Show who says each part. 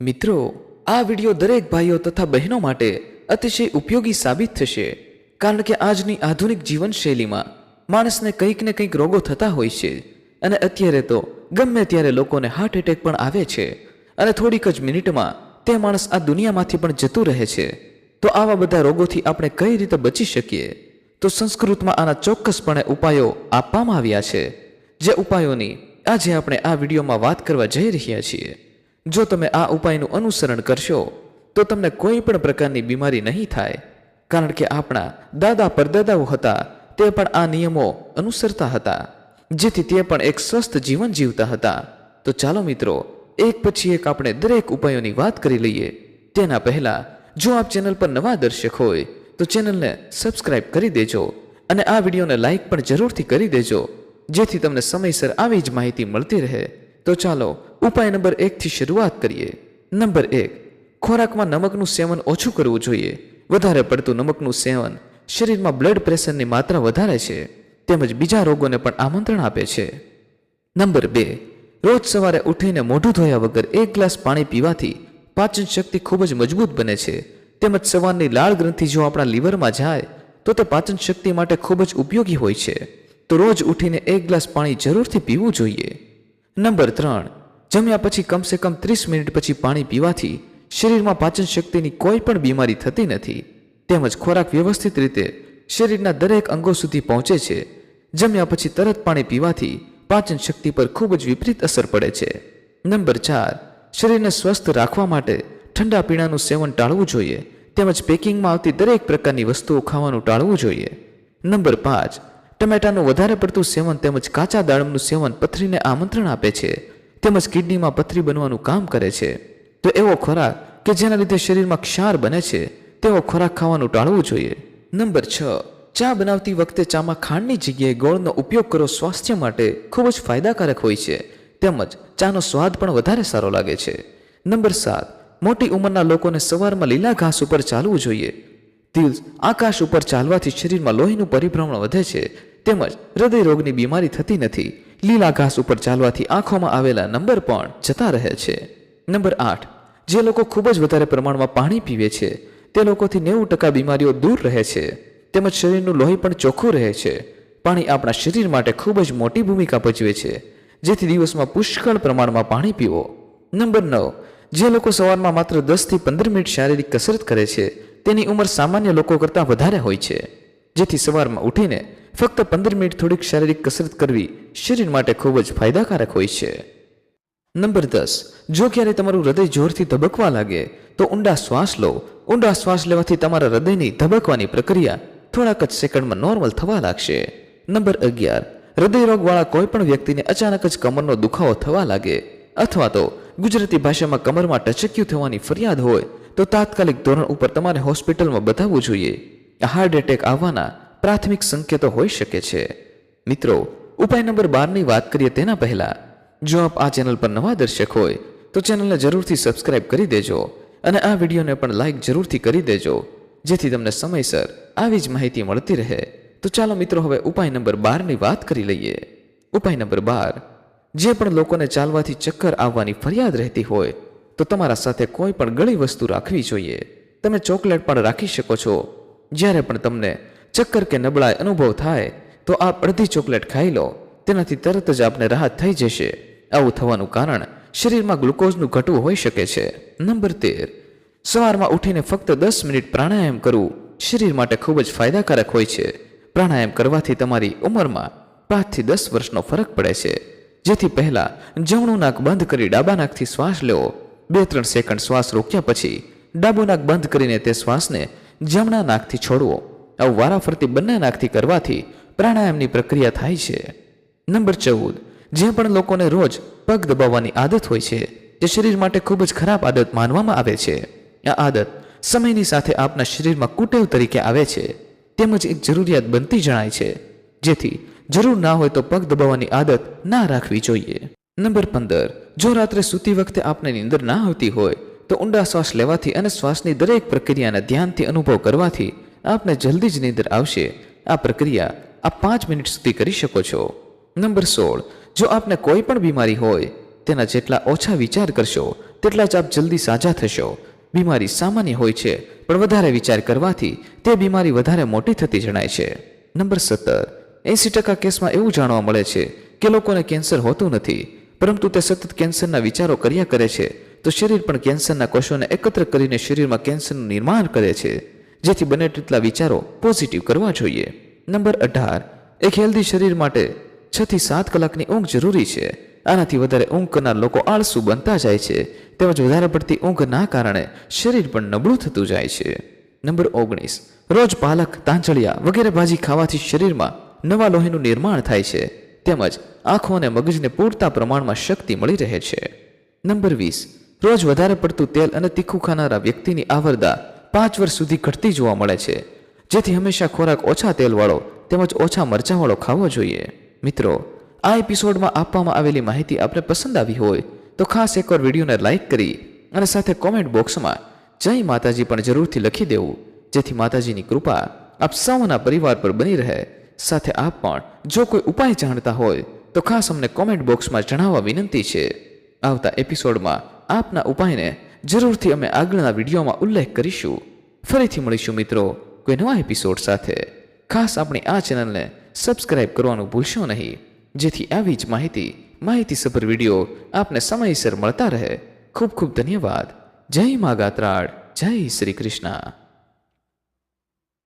Speaker 1: મિત્રો, આ વિડિયો દરેક ભાઈઓ તથા બહેનો માટે અતિશય ઉપયોગી સાબિત થશે, કારણ કે આજની આધુનિક જીવનશૈલીમાં માણસને કંઈક ને કંઈક રોગો થતા હોય છે અને અત્યારે તો ગમે ત્યારે લોકોને હાર્ટ એટેક પણ આવે છે અને થોડીક જ મિનિટમાં તે માણસ આ દુનિયામાંથી પણ જતું રહે છે. તો આવા બધા રોગોથી આપણે કઈ રીતે બચી શકીએ? તો સંસ્કૃતમાં આના ચોક્કસપણે ઉપાયો આપવામાં આવ્યા છે. જે ઉપાયોની આજે આપણે આ વિડીયોમાં વાત કરવા જઈ રહ્યા છીએ. જો તમે આ ઉપાયનું અનુસરણ કરશો, તો તમને કોઈ પણ પ્રકારની બીમારી નહીં થાય. કારણ કે આપણા દાદા પરદાદાઓ હતા, તે પણ આ નિયમો અનુસરતા હતા. જેથી તે પણ એક સ્વસ્થ જીવન જીવતા હતા. તો ચાલો મિત્રો, એક પછી એક આપણે દરેક ઉપાયોની વાત કરી લઈએ. તેના પહેલા, જો આપ ચેનલ પર નવા દર્શક હોય, તો ચેનલને સબસ્ક્રાઇબ કરી દેજો અને આ વિડીયોને લાઈક પણ જરૂરથી કરી દેજો, જેથી તમને સમયસર આવી જ માહિતી મળતી રહે. તો ચાલો ઉપાય નંબર એકથી શરૂઆત કરીએ. નંબર એક, ખોરાકમાં નમકનું સેવન ઓછું કરવું જોઈએ. વધારે પડતું નમકનું સેવન શરીરમાં બ્લડ પ્રેશરની માત્રા વધારે છે, તેમજ બીજા રોગોને પણ આમંત્રણ આપે છે. નંબર બે, રોજ સવારે ઉઠીને મોઢું ધોયા વગર એક ગ્લાસ પાણી પીવાથી પાચન શક્તિ ખૂબ જ મજબૂત બને છે. તેમજ સવારની લાળ ગ્રંથિ જો આપણા લીવરમાં જાય, તો તે પાચન શક્તિ માટે ખૂબ જ ઉપયોગી હોય છે. તો રોજ ઉઠીને એક ગ્લાસ પાણી જરૂરથી પીવું જોઈએ. નંબર ત્રણ જમ્યા પછી કમસે કમ ત્રીસ મિનિટ પછી પાણી પીવાથી શરીરમાં પાચન શક્તિની કોઈ પણ બીમારી થતી નથી. તેમજ ખોરાક વ્યવસ્થિત રીતે શરીરના દરેક અંગો સુધી પહોંચે છે. જમ્યા પછી તરત પાણી પીવાથી પાચન શક્તિ પર ખૂબ જ વિપરીત અસર પડે છે. નંબર ચાર, શરીરને સ્વસ્થ રાખવા માટે ઠંડા પીણાનું સેવન ટાળવું જોઈએ. તેમજ પેકિંગમાં આવતી દરેક પ્રકારની વસ્તુઓ ખાવાનું ટાળવું જોઈએ. નંબર પાંચ, ટમેટાનું વધારે પડતું સેવન તેમજ કાચા દાડમનું સેવન પથરીને આમંત્રણ આપે છે. તેમજ કિડનીમાં પથરી બનવાનું કામ કરે છે. તો એવો ખોરાક કે જેના લીધે શરીરમાં ક્ષાર બને છે, તેવો ખોરાક ખાવાનું ટાળવું જોઈએ. નંબર છ, ચા બનાવતી વખતે ચામાં ખાંડની જગ્યાએ ગોળનો ઉપયોગ કરવો સ્વાસ્થ્ય માટે ખૂબ જ ફાયદાકારક હોય છે. તેમજ ચાનો સ્વાદ પણ વધારે સારો લાગે છે. નંબર સાત, મોટી ઉંમરના લોકોને સવારમાં લીલા ઘાસ ઉપર ચાલવું જોઈએ. તિલ આકાશ ઉપર ચાલવાથી શરીરમાં લોહીનું પરિભ્રમણ વધે છે. તેમજ હૃદય રોગની બીમારી થતી નથી. લીલા ઘાસ ઉપર ચાલવાથી આંખોમાં આવેલા નંબર પણ જતા રહે છે. નંબર આઠ, જે લોકો ખૂબ જ વધારે પ્રમાણમાં પાણી પીવે છે, તે લોકોથી નેવું ટકા બીમારીઓ દૂર રહે છે. તેમજ શરીરનું લોહી પણ ચોખ્ખું રહે છે. પાણી આપણા શરીર માટે ખૂબ જ મોટી ભૂમિકા ભજવે છે. જેથી દિવસમાં પુષ્કળ પ્રમાણમાં પાણી પીવો. નંબર નવ, જે લોકો સવારમાં માત્ર દસથી પંદર મિનિટ શારીરિક કસરત કરે છે, તેની ઉંમર સામાન્ય લોકો કરતાં વધારે હોય છે. જેથી સવારમાં ઉઠીને ફક્ત પંદર મિનિટ થોડીક શારીરિક કસરત કરવી શરીર માટે ખૂબ જ ફાયદાકારક હોય છે. નંબર દસ, જો ક્યારે તમારું હૃદય જોરથી ધબકવા લાગે, તો ઊંડા શ્વાસ લો. ઊંડા શ્વાસ લેવાથી તમારા હૃદયની ધબકવાની પ્રક્રિયા થોડાક જ સેકન્ડમાં નોર્મલ થવા લાગશે. નંબર અગિયાર હૃદયરોગવાળા કોઈ પણ વ્યક્તિને અચાનક જ કમરનો દુખાવો થવા લાગે, અથવા તો ગુજરાતી ભાષામાં કમરમાં ટચક્યું થવાની ફરિયાદ હોય, તો તાત્કાલિક ધોરણ ઉપર તમારે હોસ્પિટલમાં બતાવવું જોઈએ. હાર્ટ એટેક આવવાના પ્રાથમિક સંકેતો હોઈ શકે છે. મિત્રો ઉપાય નંબર બારની વાત કરીએ તેના પહેલાં, જો આપ આ ચેનલ પર નવા દર્શક હોય, તો ચેનલને જરૂરથી સબસ્ક્રાઇબ કરી દેજો અને આ વિડીયોને પણ લાઈક જરૂરથી કરી દેજો, જેથી તમને સમયસર આવી જ માહિતી મળતી રહે. તો ચાલો મિત્રો, હવે ઉપાય નંબર બારની વાત કરી લઈએ. ઉપાય નંબર બાર, જે પણ લોકોને ચાલવાથી ચક્કર આવવાની ફરિયાદ રહેતી હોય, તો તમારા સાથે કોઈ પણ ગળી વસ્તુ રાખવી જોઈએ. તમે ચોકલેટ પણ રાખી શકો છો. જ્યારે પણ તમને ચક્કર કે નબળાઈ અનુભવ થાય તો આ અડધી ચોકલેટ ખાઈ લો. તેનાથી તરત જ આપને રાહત થઈ જશે. આવું થવાનું કારણ શરીરમાં ગ્લુકોઝનું ઘટવું હોઈ શકે છે. નંબર તેર. સવારમાં ઉઠીને ફક્ત દસ મિનિટ પ્રાણાયામ કરવું શરીર માટે ખૂબ જ ફાયદાકારક હોય છે. પ્રાણાયામ કરવાથી તમારી ઉંમરમાં પાંચથી દસ વર્ષનો ફરક પડે છે. જેથી પહેલા જમણું નાક બંધ કરી ડાબા નાકથી શ્વાસ લેવો બે ત્રણ સેકન્ડ શ્વાસ રોક્યા પછી ડાબું નાક બંધ કરીને તે શ્વાસને જમણા નાકથી છોડવો. આવું વારાફરતી બંને નાકથી કરવાથી પ્રાણાયામની પ્રક્રિયા થાય છે. નંબર ચૌદ જે પણ લોકોને રોજ પગ દબાવવાની આદત હોય છે, તે શરીર માટે ખૂબ જ ખરાબ આદત માનવામાં આવે છે. આ આદત સમયની સાથે આપના શરીરમાં કુટેવ તરીકે આવે છે. તેમજ એક જરૂરિયાત બનતી જણાય છે. જેથી જરૂર ના હોય તો પગ દબાવવાની આદત ના રાખવી જોઈએ. નંબર પંદર, જો રાત્રે સૂતી વખતે આપને નીંદર ના આવતી હોય, તો ઊંડા શ્વાસ લેવાથી અને શ્વાસની દરેક પ્રક્રિયાને ધ્યાનથી અનુભવ કરવાથી આપને જલ્દી જ નીંદર આવશે. આ પ્રક્રિયા આપ પાંચ મિનિટ સુધી કરી શકો છો. નંબર સોળ. જો આપને કોઈ પણ બીમારી હોય, તેના જેટલા ઓછા વિચાર કરશો, તેટલા જ આપ જલ્દી સાજા થશો. બીમારી સામાન્ય હોય છે, પણ વધારે વિચાર કરવાથી તે બીમારી વધારે મોટી થતી જણાય છે. નંબર સત્તર. એંસી ટકા કેસમાં એવું જાણવા મળે છે કે લોકોને કેન્સર હોતું નથી, પરંતુ તે સતત કેન્સરના વિચારો કર્યા કરે છે. તો શરીર પણ કેન્સરના કોષોને એકત્ર કરીને શરીરમાં કેન્સરનું નિર્માણ કરે છે, જેથી બને તેટલા વિચારો પોઝિટિવ કરવા જોઈએ. નંબર અઢાર. એક હેલ્ધી શરીર માટે છ થી સાત કલાકની ઊંઘ જરૂરી છે. આનાથી વધારે ઊંઘ કરનાર લોકો આળસુ બનતા જાય છે. તેમજ વધારે પડતી ઊંઘના કારણે શરીર પણ નબળું થતું જાય છે. નંબર ઓગણીસ. રોજ પાલક, તાંચળિયા વગેરે ભાજી ખાવાથી શરીરમાં નવા લોહીનું નિર્માણ થાય છે. તેમજ આંખો અને મગજને પૂરતા પ્રમાણમાં શક્તિ મળી રહે છે. નંબર વીસ. રોજ વધારે પડતું તેલ અને તીખું ખાનારા વ્યક્તિની આવરદા પાંચ વર્ષ સુધી ઘટતી જોવા મળે છે. જેથી હંમેશા ખોરાક ઓછા તેલવાળો તેમજ ઓછા મરચાંવાળો ખાવો જોઈએ. મિત્રો, આ એપિસોડમાં આપવામાં આવેલી માહિતી આપને પસંદ આવી હોય તો ખાસ એકવાર વિડીયોને લાઇક કરી અને સાથે કોમેન્ટ બોક્સમાં જય માતાજી પણ જરૂરથી લખી દેવું, જેથી માતાજીની કૃપા આપ સૌના પરિવાર પર બની રહે. સાથે આપ પણ જો કોઈ ઉપાય જાણતા હોય તો ખાસ અમને કોમેન્ટ બોક્સમાં જણાવવા વિનંતી છે. આવતા એપિસોડમાં આપના ઉપાયને જરૂરથી અમે આગળના વિડીયોમાં ઉલ્લેખ કરીશું. ફરીથી મળીશું મિત્રો. કોઈ નવા એપિસોડ સાથે. ખાસ આપણે આ ચેનલને સબસ્ક્રાઇબ કરવાનું ભૂલશો નહીં. જેથી આવી જ માહિતી, માહિતીસભર વીડિયો આપને સમયસર મળતા રહે. ખૂબ ખૂબ ધન્યવાદ. જય મા ગાત્રાળ. જય શ્રી કૃષ્ણ.